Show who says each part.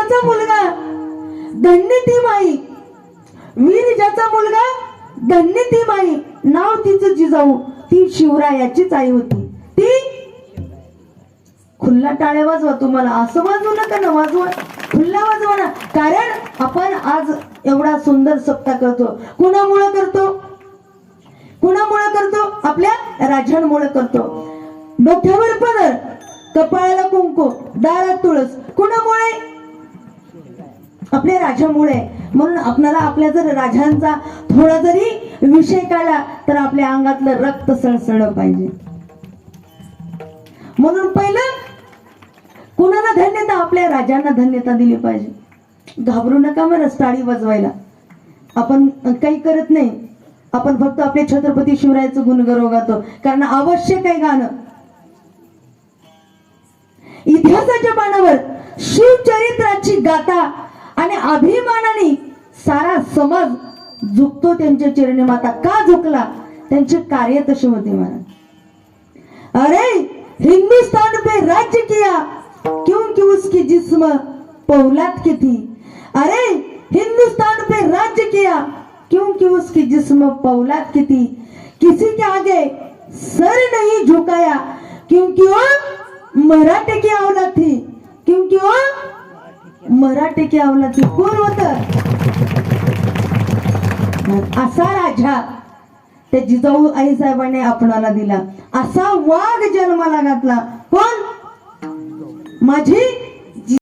Speaker 1: ज्याचा मुलगा धन्य ती माई. वीर ज्याचा मुलगा धन्य ती माई. नाव तिचं जिजाऊ. ती शिवरायाचीच आई होती. ती खुल्ला टाळ्या वाजवा तुम्हाला. असं वाजवू नका ना वाजवा. खुल्ला वाजवा ना. कारण आपण आज एवढा सुंदर सप्ताह करतो. कुणामुळं करतो? कुणामुळं करतो? आपल्या राजांमुळं करतो. डोक्यावर पदर कपाळाला कुंकू दारात तुळस. कुणामुळे? आपल्या राजामुळे. म्हणून आपल्याला आपल्या जर राजांचा थोडा जरी विषय काढला तर आपल्या अंगातलं रक्त सळसळ पाहिजे. म्हणून पहिलं कुणाला धन्यता? आपल्या राजांना धन्यता दिली पाहिजे. घाबरू नका मला टाळी वाजवायला. आपण काही करत नाही. आपण फक्त आपले छत्रपती शिवरायाचं गुणगौरव गातो कारण आवश्यक आहे गाणं. इतिहासाच्या पानावर शिवचरित्राची गाथा आणि अभिमानाने सारा समाज झुकतो त्यांच्या चिरणी. माता का झुकला? त्यांचे कार्य तसे होते मला अरे हिंदुस्तान पे राज्य किया. क्योंकि उसकी जिस्म पौलाद की थी? अरे हिंदुस्तान पे राज्य किया. क्योंकि उसकी जिस्म पौलाद की थी? किसी के आगे सर नहीं झुकाया क्योंकि वो मराठे की औलाद थी। मराठे की औलाद कोण होत. असा राजा त्या जिजाऊ आई साहेबांनी आपणाला दिला. असा वाघ जन्माला घातला. कोण? माझी